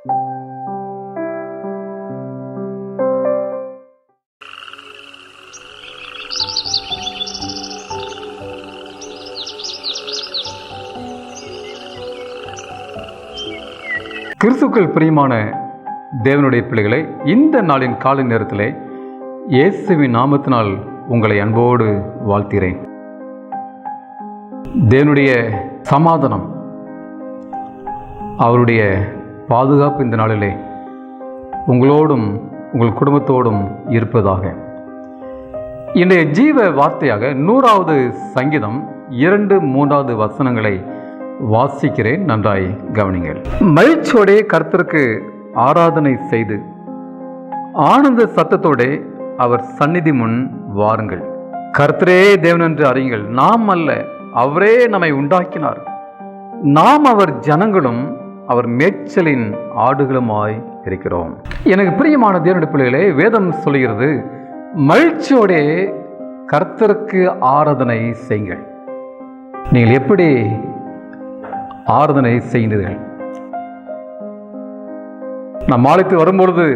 கிறிஸ்துக்கள் பிரியமான தேவனுடைய பிள்ளைகளை இந்த நாளின் காலை நேரத்தில் இயேசுவின் நாமத்தினால் உங்களை அன்போடு வாழ்த்துகிறேன். தேவனுடைய சமாதானம் அவருடைய பாதுகாப்பு இந்த நாளிலே உங்களோடும் உங்கள் குடும்பத்தோடும் இருப்பதாக. இன்றைய ஜீவ வார்த்தையாக நூறாவது சங்கீதம் இரண்டு மூன்றாவது வசனங்களை வாசிக்கிறேன். நன்றாய் கவனிங்கள். மகிழ்ச்சியோடே கர்த்தருக்கு ஆராதனை செய்து ஆனந்த சத்தத்தோடே அவர் சந்நிதி முன் வாருங்கள். கர்த்தரே தேவன் என்று அறியுங்கள். நாம் அல்ல அவரே நம்மை உண்டாக்கினார். நாம் அவர் ஜனங்களும் அவர் மேய்ச்சலின் ஆடுகளுமாய் இருக்கிறோம். எனக்கு பிரியமான தேவனுடைய பிள்ளைகளே வேதம் சொல்கிறது மகிழ்ச்சியோடே கர்த்தருக்கு ஆராதனை செய்யுங்கள். நீங்கள் எப்படி ஆராதனை செய்கிறீர்கள் நான் மாலைக்கு வரும்பொழுது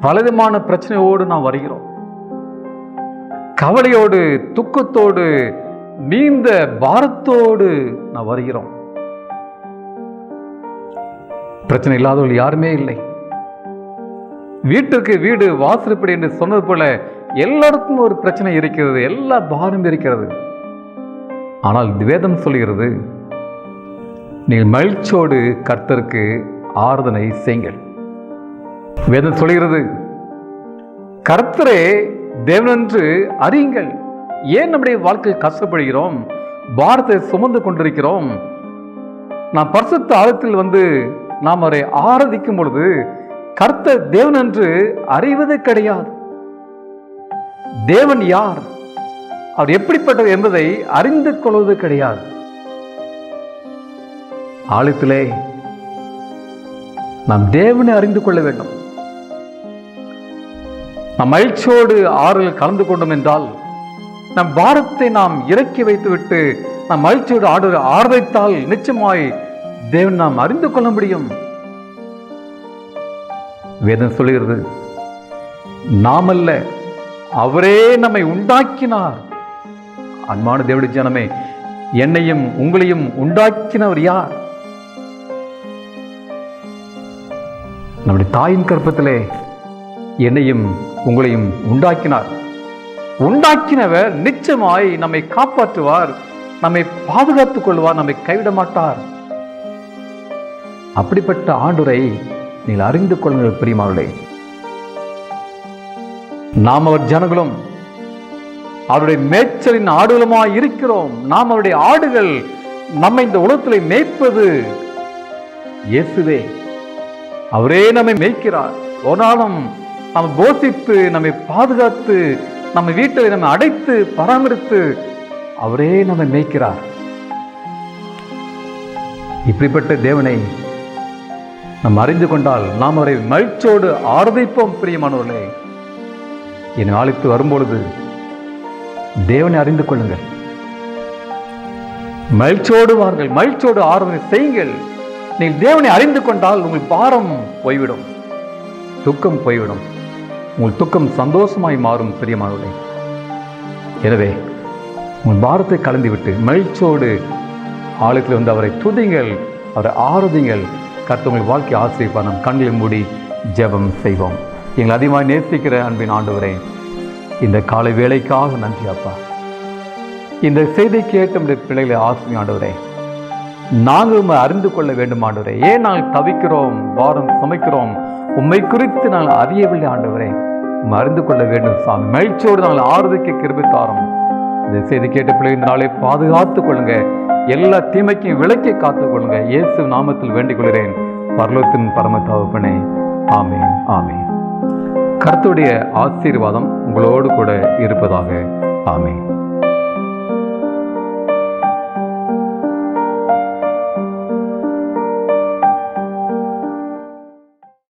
பலவிதமான பிரச்சனையோடு நாம் வருகிறோம். கவலையோடு துக்கத்தோடு நீந்த பாரத்தோடு நாம் வருகிறோம். பிரச்சனை இல்லாதவர்கள் யாருமே இல்லை. வீட்டுக்கு வீடு வாசல்படி என்று சொன்னது போல எல்லாருக்கும் ஒரு பிரச்சனை இருக்கிறது எல்லா பாரம் இருக்கிறது. ஆனால் வேதம் சொல்கிறது நீங்கள் மகிழ்ச்சியோடு கர்த்தருக்கு ஆராதனை செய்யுங்கள். வேதம் சொல்கிறது கர்த்தரே தேவனென்று அறியுங்கள். ஏன் நம்முடைய வாழ்க்கையில் கஷ்டப்படுகிறோம் பாரத்தை சுமந்து கொண்டிருக்கிறோம்? நான் பரிசுத்த ஆழத்தில் வந்து நாம் அவரை ஆராதிக்கும் பொழுது கர்த்த தேவன் என்று அறிவது கிடையாது. தேவன் யார்? அவர் எப்படிப்பட்டவர் என்பதை அறிந்து கொள்வது கிடையாது. ஆழத்திலே நாம் தேவனை அறிந்து கொள்ள வேண்டும். நாம் மகிழ்ச்சியோடு ஆறில் கலந்து கொண்டோம் என்றால் நம் பாரத்தை நாம் இறக்கி வைத்துவிட்டு நாம் மகிழ்ச்சியோடு ஆடு ஆர்வைத்தால் நிச்சயமாய் தேவன் நாம் அறிந்து கொள்ள முடியும். வேதம் சொல்லுகிறது நாமல்ல அவரே நம்மை உண்டாக்கினார். அன்பான தேவடி ஜனமே என்னையும் உங்களையும் உண்டாக்கினவர் யார்? நம்முடைய தாயின் கற்பத்திலே என்னையும் உங்களையும் உண்டாக்கினார். உண்டாக்கினவர் நிச்சயமாய் நம்மை காப்பாற்றுவார் நம்மை பாதுகாத்துக் கொள்வார் நம்மை கைவிட மாட்டார் அப்படிப்பட்ட ஆண்டுரை நீங்கள் அறிந்து கொள்ளுங்கள் பிரியமாவளே நாம் அவர் ஜனங்களும் அவருடைய மேய்ச்சலின் ஆடுகளுமாய் இருக்கிறோம். நாம் அவருடைய ஆடுகள் நம்மை இந்த உலகத்திலே மேய்ப்பது. இயேசுவே அவரே நம்மை மேய்க்கிறார். ஒரு நாளும் நம்ம போஷித்து நம்மை பாதுகாத்து நம்ம வீட்டை நம்மை அடைத்து பராமரித்து அவரே நம்மை மேய்க்கிறார். இப்படிப்பட்ட தேவனை நாம் அறிந்து கொண்டால் நாம் அவரை மகிழ்ச்சியோடு ஆர்வைப்போம் பிரியமானவர்களே. என் ஆளுக்கு வரும்பொழுது தேவனை அறிந்து கொள்ளுங்கள். மகிழ்ச்சியோடு வாருங்கள் மகிழ்ச்சியோடு ஆர்வனை செய்யுங்கள். நீங்கள் தேவனை அறிந்து கொண்டால் உங்கள் பாரம் போய்விடும் துக்கம் போய்விடும். உங்கள் துக்கம் சந்தோஷமாய் மாறும் பிரியமானவர்களே. எனவே உங்கள் பாரத்தை கலந்துவிட்டு மகிழ்ச்சியோடு ஆளுக்கு வந்து அவரை துதிங்கள் அவரை ஆறுதிங்கள் கர்த்தர் வாழ்க்கை ஆசிரியப்பார் நம் கண்களை மூடி ஜெபம் செய்வோம். எங்களை அதிகமாக நேசிக்கிற அன்பின் ஆண்டவரே இந்த காலை வேலைக்காக நன்றி அப்பா. இந்த செய்தி கேட்டு நம்முடைய பிள்ளைகளை ஆசிரியர் ஆண்டவரே நாங்கள் உண்மை அறிந்து கொள்ள வேண்டும் ஆண்டவரே. ஏன் நாங்கள் தவிக்கிறோம் வாரம் சமைக்கிறோம்? உண்மை குறித்து நாங்கள் அறியவில்லை ஆண்டவரே. உண்மை அறிந்து கொள்ள வேண்டும் சாமி. மகிழ்ச்சியோடு நாங்கள் ஆறுதிக்க கிருபை தாரோம். இந்த செய்தி கேட்ட பிள்ளை இந்த நாளை பாதுகாத்துக் கொள்ளுங்க. எல்லா தீமைக்கும் விளக்கி காத்துக் கொள்ளுங்க இயேசு நாமத்தில் வேண்டிக் கொள்கிறேன் பரலோகத்தின் பரம ஆமே ஆமே ஆமேன் ஆசீர்வாதம் உங்களோடு கூட இருப்பதாக ஆமே